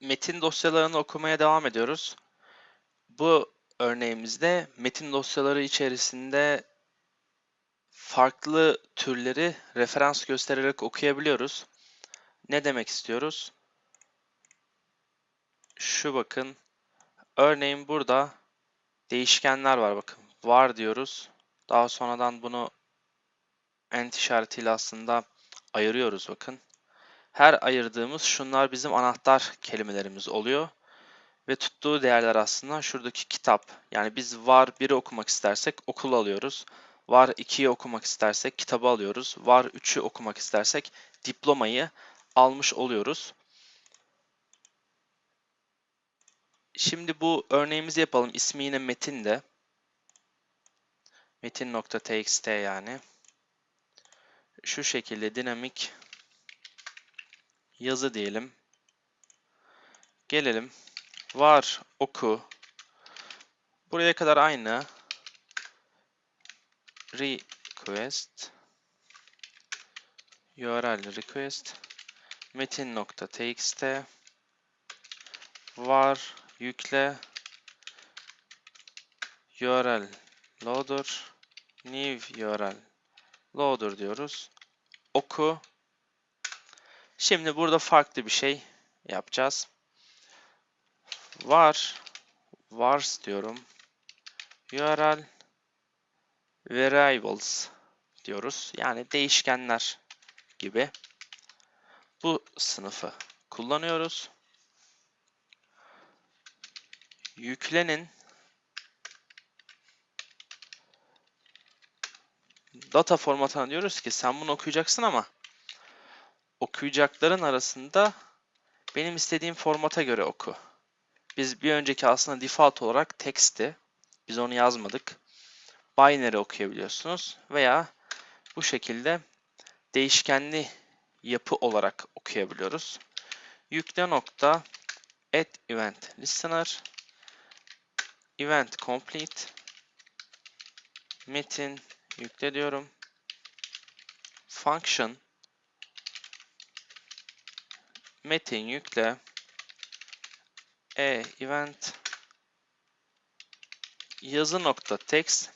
metin dosyalarını okumaya devam ediyoruz. Bu örneğimizde metin dosyaları içerisinde farklı türleri referans göstererek okuyabiliyoruz. Ne demek istiyoruz? Şu bakın. Örneğin burada değişkenler var bakın. Var diyoruz. Daha sonradan bunu end işaretiyle aslında ayırıyoruz bakın. Her ayırdığımız şunlar bizim anahtar kelimelerimiz oluyor. Ve tuttuğu değerler aslında şuradaki kitap. Yani biz var 1'i okumak istersek okul alıyoruz. Var 2'yi okumak istersek kitabı alıyoruz. Var 3'ü okumak istersek diplomayı almış oluyoruz. Şimdi bu örneğimizi yapalım. İsmi yine metin de. Metin.txt yani. Şu şekilde dinamik yazı diyelim. Gelelim. Var oku. Buraya kadar aynı. Request URL request metin.txt var yükle URL loader new URL loader diyoruz. Oku. Şimdi burada farklı bir şey yapacağız. Var vars diyorum. URL variables diyoruz. Yani değişkenler gibi bu sınıfı kullanıyoruz. Yüklenin data formatına diyoruz ki sen bunu okuyacaksın ama okuyacakların arasında benim istediğim formata göre oku. Biz bir önceki aslında default olarak text'ti. Biz onu yazmadık. Binary okuyabiliyorsunuz veya bu şekilde değişkenli yapı olarak okuyabiliyoruz. Yükle nokta add event listener event complete metin yükle diyorum. Function metin yükle e event yazı nokta text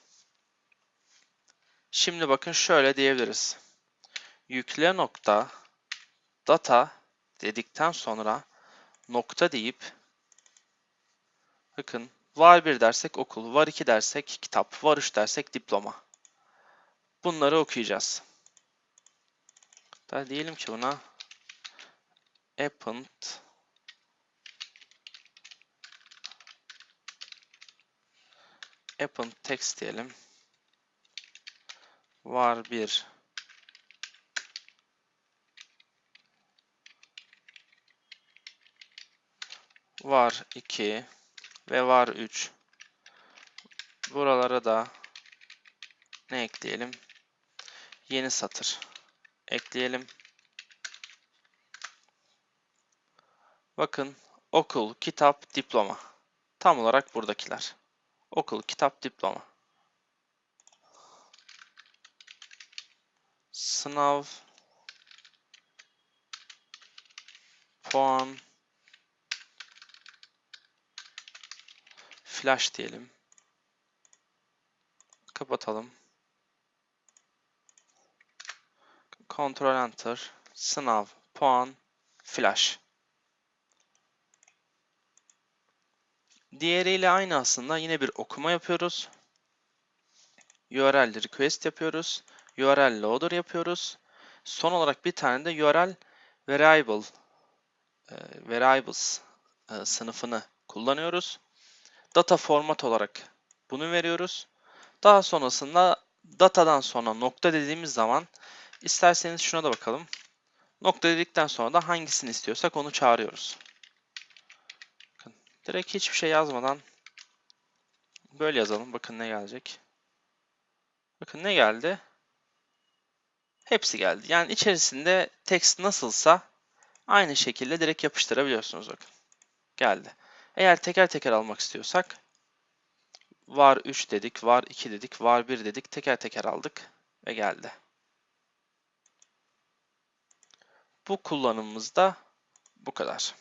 Şimdi bakın şöyle diyebiliriz. Yükle nokta data dedikten sonra nokta deyip bakın var 1 dersek okul, var 2 dersek kitap, var 3 dersek diploma. Bunları okuyacağız. Hatta diyelim ki buna append append text diyelim. Var 1 var 2 ve var 3 buralara da ne ekleyelim? Yeni satır ekleyelim bakın okul kitap diploma tam olarak buradakiler okul kitap diploma sınav puan flash diyelim. Kapatalım. Ctrl Enter sınav puan flash. Diğeriyle aynı aslında yine bir okuma yapıyoruz. URL request yapıyoruz. URL loader yapıyoruz. Son olarak bir tane de URL variable e, variables e, sınıfını kullanıyoruz. Data format olarak bunu veriyoruz. Daha sonrasında datadan sonra nokta dediğimiz zaman isterseniz şuna da bakalım. Nokta dedikten sonra da hangisini istiyorsak onu çağırıyoruz. Direkt hiçbir şey yazmadan böyle yazalım. Bakın ne gelecek. Bakın ne geldi? Hepsi geldi. Yani içerisinde text nasılsa aynı şekilde direkt yapıştırabiliyorsunuz bakın. Geldi. Eğer teker teker almak istiyorsak var 3 dedik, var 2 dedik, var 1 dedik. Teker teker aldık ve geldi. Bu kullanımımızda bu kadar.